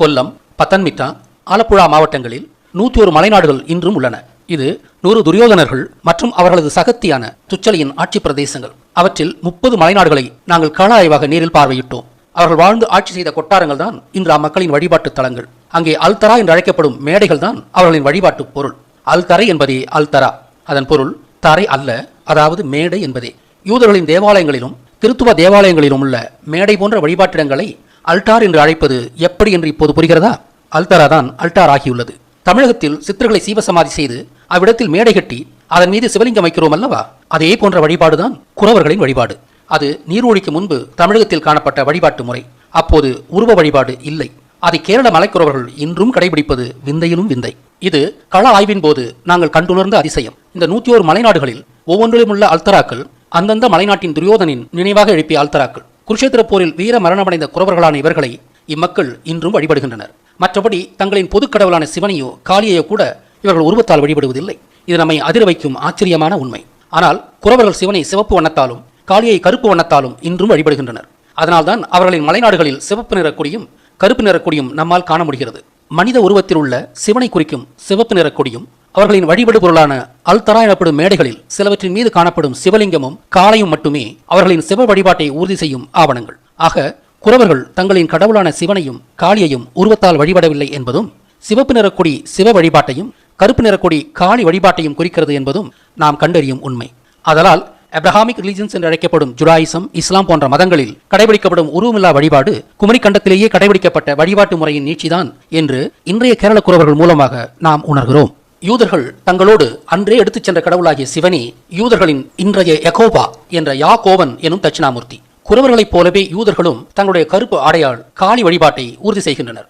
கொல்லம் பத்தன்மிட்டா ஆலப்புழா மாவட்டங்களில் நூற்றி ஒரு மலைநாடுகள் இன்றும் உள்ளன. இது நூறு துரியோதனர்கள் மற்றும் அவர்களது சகத்தியான துச்சலையின் ஆட்சி பிரதேசங்கள். அவற்றில் முப்பது மலைநாடுகளை நாங்கள் கள ஆய்வாக நேரில் பார்வையிட்டோம். அவர்கள் வாழ்ந்து ஆட்சி செய்த கொட்டாரங்கள் தான் இன்று அம்மக்களின் வழிபாட்டு தலங்கள். அங்கே அல்தரா என்று அழைக்கப்படும் மேடைகள் தான் அவர்களின் வழிபாட்டு பொருள். அல்தரை என்பதே அல்தரா. அதன் பொருள் தரை அல்ல அதாவது மேடை என்பதே. யூதர்களின் தேவாலயங்களிலும் திருத்துவ தேவாலயங்களிலும் உள்ள மேடை போன்ற வழிபாட்டிடங்களை அல்டார் என்று அழைப்பது எப்படி என்று இப்போது புரிகிறதா? அல்தரா தான் அல்டார் ஆகியுள்ளது. தமிழகத்தில் சித்தர்களை சீவசமாதி செய்து அவ்விடத்தில் மேடை கட்டி அதன் மீது சிவலிங்கம் வைக்கிறோம் அல்லவா? அதே போன்ற வழிபாடுதான் குறவர்களின் வழிபாடு. அது நீர்வொழிக்கு முன்பு தமிழகத்தில் காணப்பட்ட வழிபாட்டு முறை. அப்போது உருவ வழிபாடு இல்லை. அதை கேரள மலைக்குறவர்கள் இன்றும் கடைபிடிப்பது விந்தையிலும் விந்தை. இது கள ஆய்வின் போது நாங்கள் கண்டுணர்ந்த அதிசயம். இந்த நூத்தி ஓர் மலைநாடுகளில் ஒவ்வொன்றிலும் உள்ள அல்தராக்கள் அந்தந்த மலைநாட்டின் துரியோதனின் நினைவாக எழுப்பிய அல்தராக்கள் குருஷேத்திர போரில் வீர மரணமடைந்த குறவர்களான இவர்களை இம்மக்கள் இன்றும் வழிபடுகின்றனர். மற்றபடி தங்களின் பொதுக் கடவுளான சிவனையோ காளியையோ கூட இவர்கள் உருவத்தால் வழிபடுவதில்லை. இது நம்மை அதிர வைக்கும் ஆச்சரியமான உண்மை. ஆனால் குறவர்கள் சிவனை சிவப்பு வண்ணத்தாலும் காளியை கருப்பு வண்ணத்தாலும் இன்றும் வழிபடுகின்றனர். அதனால்தான் அவர்களின் மலைநாடுகளில் சிவப்பு நிற கொடியும் கருப்பு நிற கொடியும் நம்மால் காண முடிகிறது. மனித உருவத்தில் உள்ள சிவனை குறிக்கும் சிவப்பு நிற கொடியும் அவர்களின் வழிபடு பொருளான அல்தரா எனப்படும் மேடைகளில் சிலவற்றின் மீது காணப்படும் சிவலிங்கமும் காளையும் மட்டுமே அவர்களின் சிவ வழிபாட்டை உறுதி செய்யும் ஆவணங்கள். ஆக குறவர்கள் தங்களின் கடவுளான சிவனையும் காளியையும் உருவத்தால் வழிபடவில்லை என்பதும் சிவப்பு நிறக்கொடி சிவ வழிபாட்டையும் கருப்பு நிறக்கொடி காளி வழிபாட்டையும் குறிக்கிறது என்பதும் நாம் கண்டறியும் உண்மை. அதனால் அப்ரஹாமிக் ரிலிஜன்ஸ் என்று அழைக்கப்படும் ஜுடாயிசம் இஸ்லாம் போன்ற மதங்களில் கடைபிடிக்கப்படும் உருவமில்லா வழிபாடு குமரி கண்டத்திலேயே கடைபிடிக்கப்பட்ட வழிபாட்டு முறையின் நீட்சிதான் என்று இன்றைய கேரள குறவர்கள் மூலமாக நாம் உணர்கிறோம். யூதர்கள் தங்களோடு அன்றே எடுத்துச் சென்ற கடவுளாகிய சிவனே யூதர்களின் இன்றைய எகோபா என்ற யாகோவன் எனும் தட்சிணாமூர்த்தி. குறவர்களைப் போலவே யூதர்களும் தங்களுடைய கருப்பு ஆடையால் காளி வழிபாட்டை உறுதி செய்கின்றனர்.